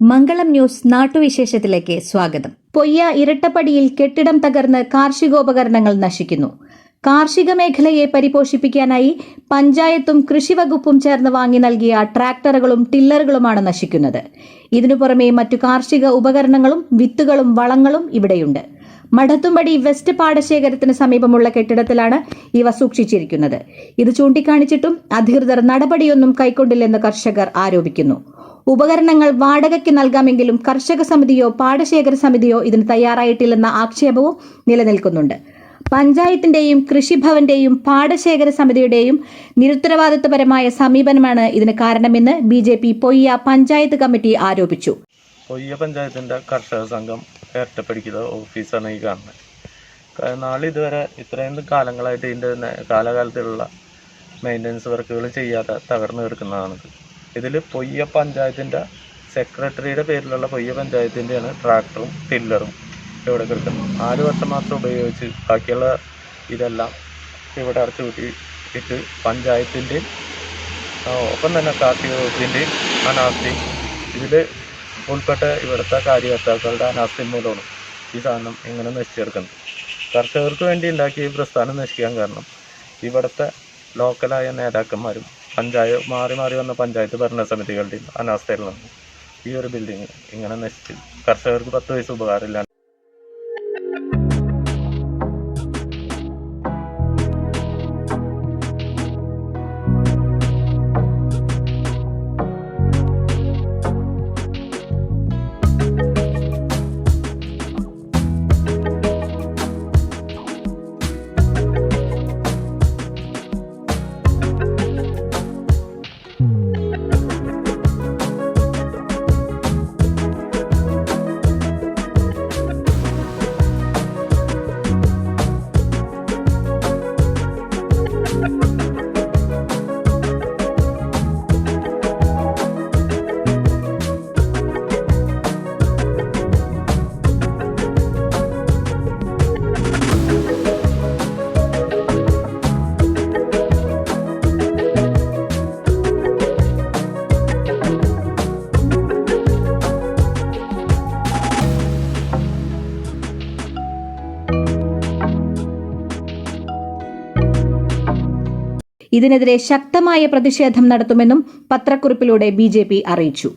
മംഗളം news നാട്ടുവിശേഷത്തിലേക്ക് സ്വാഗതം. പൊയ്യ ഇരട്ടപ്പടിയിൽ കെട്ടിടം തകർന്ന് കാർഷികോപകരണങ്ങൾ നശിക്കുന്നു. കാർഷിക മേഖലയെ പരിപോഷിപ്പിക്കാനായി പഞ്ചായത്തും കൃഷിവകുപ്പും ചേർന്ന് വാങ്ങി നൽകിയ ട്രാക്ടറുകളും ടില്ലറുകളുമാണ് നശിക്കുന്നത്. ഇതിനു പുറമെ മറ്റു കാർഷിക ഉപകരണങ്ങളും വിത്തുകളും വളങ്ങളും ഇവിടെയുണ്ട്. മഠത്തുംപടി വെസ്റ്റ് പാടശേഖരത്തിന് സമീപമുള്ള കെട്ടിടത്തിലാണ് ഇവ സൂക്ഷിച്ചിരിക്കുന്നത്. ഇത് ചൂണ്ടിക്കാണിച്ചിട്ടും അധികൃതർ നടപടിയൊന്നും കൈക്കൊണ്ടില്ലെന്ന് കർഷകർ ആരോപിക്കുന്നു. ഉപകരണങ്ങൾ വാടകയ്ക്ക് നൽകാമെങ്കിലും കർഷക സമിതിയോ പാടശേഖര സമിതിയോ ഇതിന് തയ്യാറായിട്ടില്ലെന്ന ആക്ഷേപവും നിലനിൽക്കുന്നുണ്ട്. പഞ്ചായത്തിന്റെയും കൃഷിഭവന്റെയും പാടശേഖര സമിതിയുടെയും നിരുത്തരവാദിത്വപരമായ സമീപനമാണ് ഇതിന് കാരണമെന്ന് B J P Poyya panchayat committee ആരോപിച്ചു. പൊയ്യ പഞ്ചായത്തിന്റെ കർഷക സംഘം ഇരട്ടപ്പടിക്കുന്ന ഓഫീസാണ് ഈ കാണുന്നത്. നാളെ ഇതുവരെ ഇത്രയും കാലങ്ങളായിട്ട് ഇതിന്റെ കാലകാലത്തിലുള്ള മെയിന്റനൻസ് വർക്കുകൾ ചെയ്യാതെ തകർന്നു കിടക്കുന്നതാണിത് ഇതിൽ പൊയ്യ പഞ്ചായത്തിന്റെ സെക്രട്ടറിയുടെ പേരിലുള്ള പൊയ്യ പഞ്ചായത്തിന്റെയാണ് ട്രാക്ടറും ടില്ലറും ഇവിടെ കിടക്കുന്നത്. നാല് വർഷം മാത്രം ഉപയോഗിച്ച് ബാക്കിയുള്ള ഇതെല്ലാം ഇവിടെ അടച്ചു കൂട്ടിയിട്ട് ആ, ഒപ്പം തന്നെ കാർഷിക വകുപ്പിന്റെയും അനാസ്ഥയും ഇതിൽ ഉൾപ്പെട്ട ഇവിടുത്തെ കാര്യകർത്താക്കളുടെ അനാസ്ഥയും മൂലമാണ് ഈ സാധനം ഇങ്ങനെ നശിച്ചെടുക്കുന്നത്. കർഷകർക്ക് വേണ്ടി ഉണ്ടാക്കിയ ഈ പ്രസ്ഥാനം നശിക്കാൻ കാരണം ഇവിടുത്തെ ലോക്കലായ നേതാക്കന്മാരും പഞ്ചായത്ത് മാറി മാറി വന്ന പഞ്ചായത്ത് ഭരണസമിതികളുടെയും അനാസ്ഥയിലാണ് ഈ ഒരു ബിൽഡിംഗ് ഇങ്ങനെ നശിച്ച്. കർഷകർക്ക് പത്ത് പൈസ ഉപകാരമില്ല ഇതിനെതിരെ ശക്തമായ പ്രതിഷേധം നടത്തുമെന്നും പത്രക്കുറിപ്പിലൂടെ ബി അറിയിച്ചു